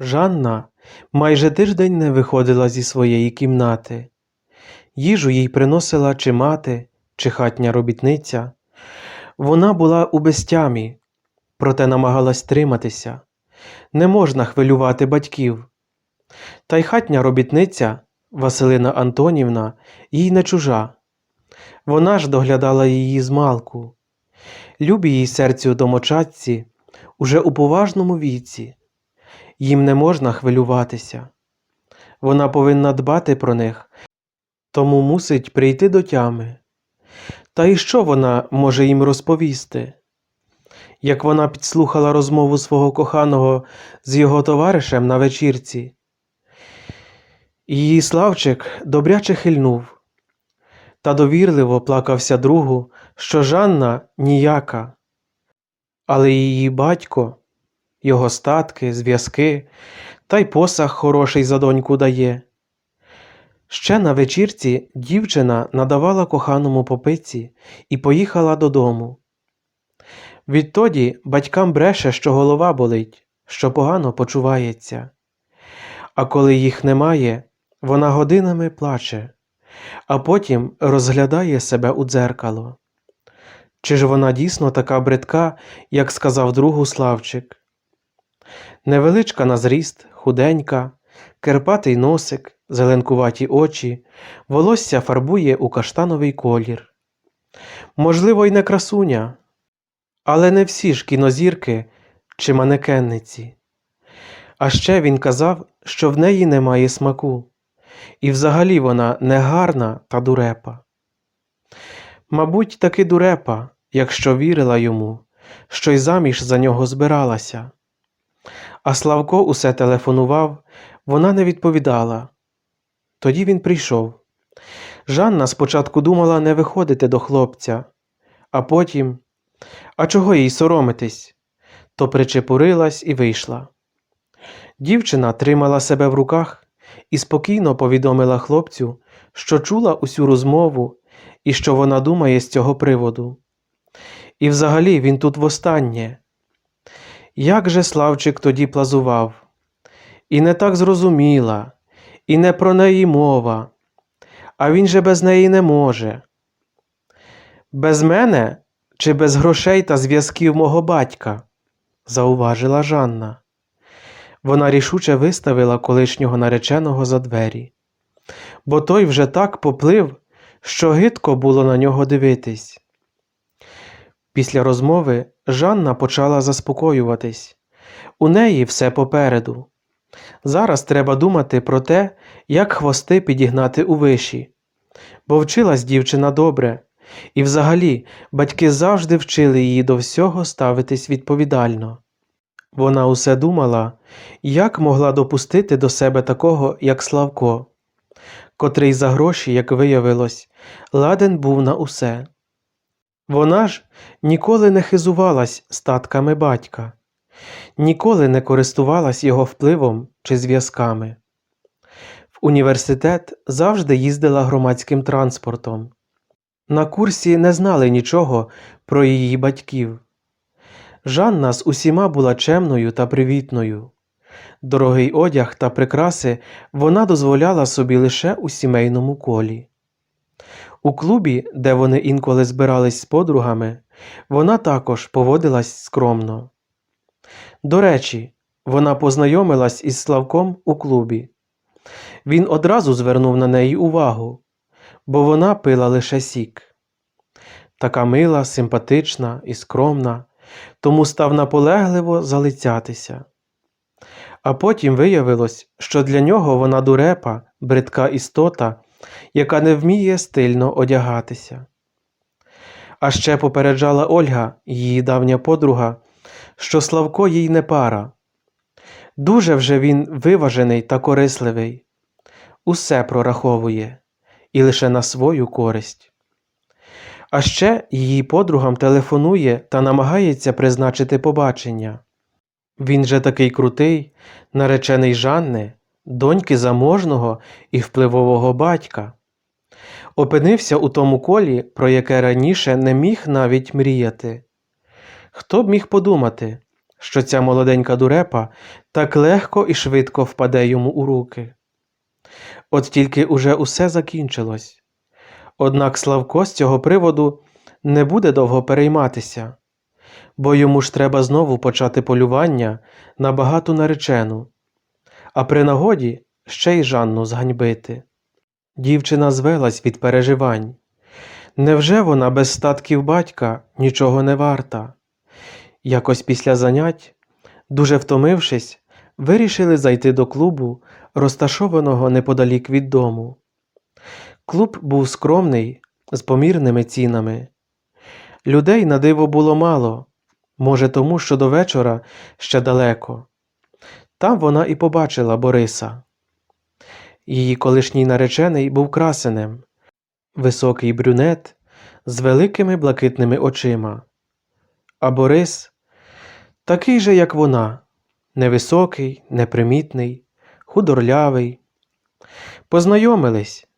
Жанна майже тиждень не виходила зі своєї кімнати. Їжу їй приносила чи мати, чи хатня робітниця. Вона була у безтямі, проте намагалась триматися. Не можна хвилювати батьків. Та й хатня робітниця Василина Антонівна їй не чужа. Вона ж доглядала її змалку. Любі їй серцю домочадці уже у поважному віці. Їм не можна хвилюватися. Вона повинна дбати про них, тому мусить прийти до тями. Та й що вона може їм розповісти? Як вона підслухала розмову свого коханого з його товаришем на вечірці, її Славчик добряче хильнув та довірливо плакався другу, що Жанна ніяка, але її батько, його статки, зв'язки, та й посаг хороший за доньку дає. Ще на вечірці дівчина надавала коханому попиці і поїхала додому. Відтоді батькам бреше, що голова болить, що погано почувається. А коли їх немає, вона годинами плаче, а потім розглядає себе у дзеркало. Чи ж вона дійсно така бридка, як сказав другу Славчик? Невеличка на зріст, худенька, керпатий носик, зеленкуваті очі, волосся фарбує у каштановий колір. Можливо, й не красуня, але не всі ж кінозірки чи манекенниці. А ще він казав, що в неї немає смаку, і взагалі вона не гарна та дурепа. Мабуть, таки дурепа, якщо вірила йому, що й заміж за нього збиралася. А Славко усе телефонував, вона не відповідала. Тоді він прийшов. Жанна спочатку думала не виходити до хлопця, а потім, а чого їй соромитись, то причепурилась і вийшла. Дівчина тримала себе в руках і спокійно повідомила хлопцю, що чула усю розмову і що вона думає з цього приводу. І взагалі він тут востаннє. Як же Славчик тоді плазував, і не так зрозуміла, і не про неї мова, а він же без неї не може. Без мене чи без грошей та зв'язків мого батька, зауважила Жанна. Вона рішуче виставила колишнього нареченого за двері, бо той вже так поплив, що гидко було на нього дивитись. Після розмови Жанна почала заспокоюватись. У неї все попереду. Зараз треба думати про те, як хвости підігнати у виші. Бо вчилась дівчина добре, і взагалі батьки завжди вчили її до всього ставитись відповідально. Вона усе думала, як могла допустити до себе такого, як Славко, котрий за гроші, як виявилось, ладен був на усе. Вона ж ніколи не хизувалась статками батька, ніколи не користувалась його впливом чи зв'язками. В університет завжди їздила громадським транспортом. На курсі не знали нічого про її батьків. Жанна з усіма була чемною та привітною. Дорогий одяг та прикраси вона дозволяла собі лише у сімейному колі. У клубі, де вони інколи збирались з подругами, вона також поводилась скромно. До речі, вона познайомилась із Славком у клубі. Він одразу звернув на неї увагу, бо вона пила лише сік. Така мила, симпатична і скромна, тому став наполегливо залицятися. А потім виявилось, що для нього вона дурепа, бридка істота, яка не вміє стильно одягатися. А ще попереджала Ольга, її давня подруга, що Славко їй не пара. Дуже вже він виважений та корисливий, усе прораховує і лише на свою користь. А ще її подругам телефонує та намагається призначити побачення. Він же такий крутий, наречений Жанни, доньки заможного і впливового батька. Опинився у тому колі, про яке раніше не міг навіть мріяти. Хто б міг подумати, що ця молоденька дурепа так легко і швидко впаде йому у руки. От тільки уже усе закінчилось. Однак Славко з цього приводу не буде довго перейматися, бо йому ж треба знову почати полювання на багату наречену, а при нагоді ще й Жанну зганьбити. Дівчина звелась від переживань. Невже вона без статків батька нічого не варта? Якось після занять, дуже втомившись, вирішили зайти до клубу, розташованого неподалік від дому. Клуб був скромний, з помірними цінами. Людей на диво було мало, може, тому, що до вечора ще далеко. Там вона і побачила Бориса. Її колишній наречений був красенем, високий брюнет з великими блакитними очима. А Борис такий же, як вона, невисокий, непримітний, худорлявий. Познайомились.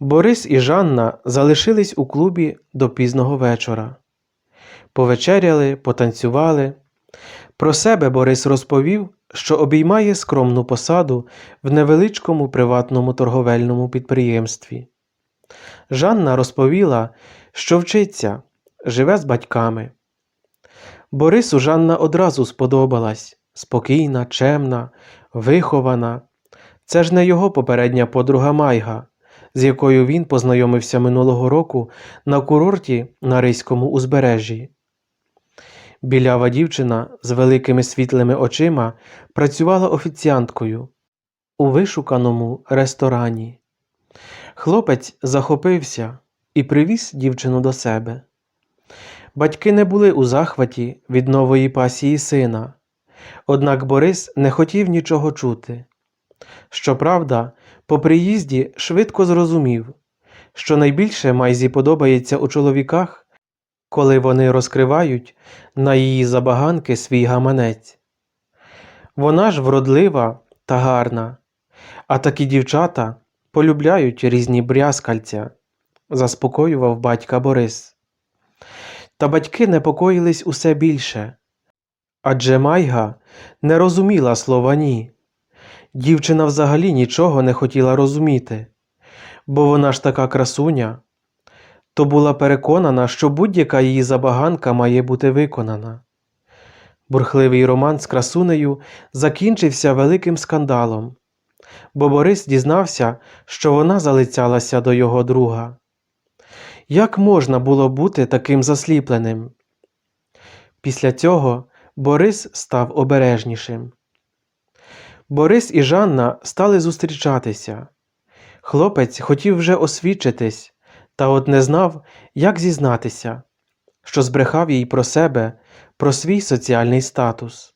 Борис і Жанна залишились у клубі до пізного вечора. Повечеряли, потанцювали. Про себе Борис розповів, що обіймає скромну посаду в невеличкому приватному торговельному підприємстві. Жанна розповіла, що вчиться, живе з батьками. Борису Жанна одразу сподобалась спокійна, чемна, вихована. Це ж не його попередня подруга Майга, з якою він познайомився минулого року на курорті на Ризькому узбережжі. Білява дівчина з великими світлими очима працювала офіціанткою у вишуканому ресторані. Хлопець захопився і привіз дівчину до себе. Батьки не були у захваті від нової пасії сина, однак Борис не хотів нічого чути. Щоправда, по приїзді швидко зрозумів, що найбільше Майзі подобається у чоловіках, коли вони розкривають на її забаганки свій гаманець. Вона ж вродлива та гарна, а такі дівчата полюбляють різні брязкальця, заспокоював батька Борис. Та батьки непокоїлись усе більше. Адже Майга не розуміла слова ні. Дівчина взагалі нічого не хотіла розуміти, бо вона ж така красуня, то була переконана, що будь-яка її забаганка має бути виконана. Бурхливий роман з красунею закінчився великим скандалом, бо Борис дізнався, що вона залицялася до його друга. Як можна було бути таким засліпленим? Після цього Борис став обережнішим. Борис і Жанна стали зустрічатися. Хлопець хотів вже освідчитись, та от не знав, як зізнатися, що збрехав їй про себе, про свій соціальний статус.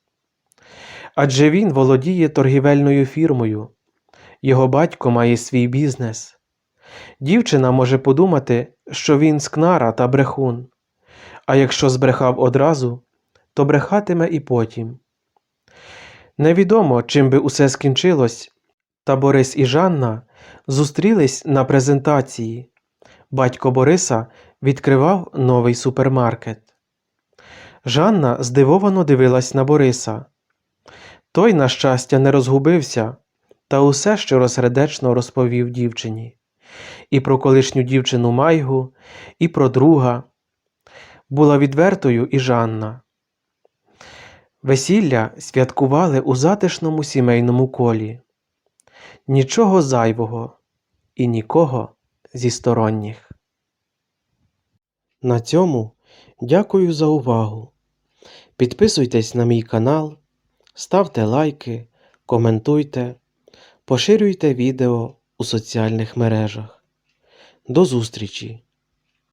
Адже він володіє торгівельною фірмою, його батько має свій бізнес. Дівчина може подумати, що він скнара та брехун, а якщо збрехав одразу, то брехатиме і потім. Невідомо, чим би усе скінчилось, та Борис і Жанна зустрілись на презентації. Батько Бориса відкривав новий супермаркет. Жанна здивовано дивилась на Бориса. Той, на щастя, не розгубився та усе щиросердечно розповів дівчині. І про колишню дівчину Майгу, і про друга. Була відвертою і Жанна. Весілля святкували у затишному сімейному колі. Нічого зайвого і нікого зі сторонніх. На цьому дякую за увагу. Підписуйтесь на мій канал, ставте лайки, коментуйте, поширюйте відео у соціальних мережах. До зустрічі!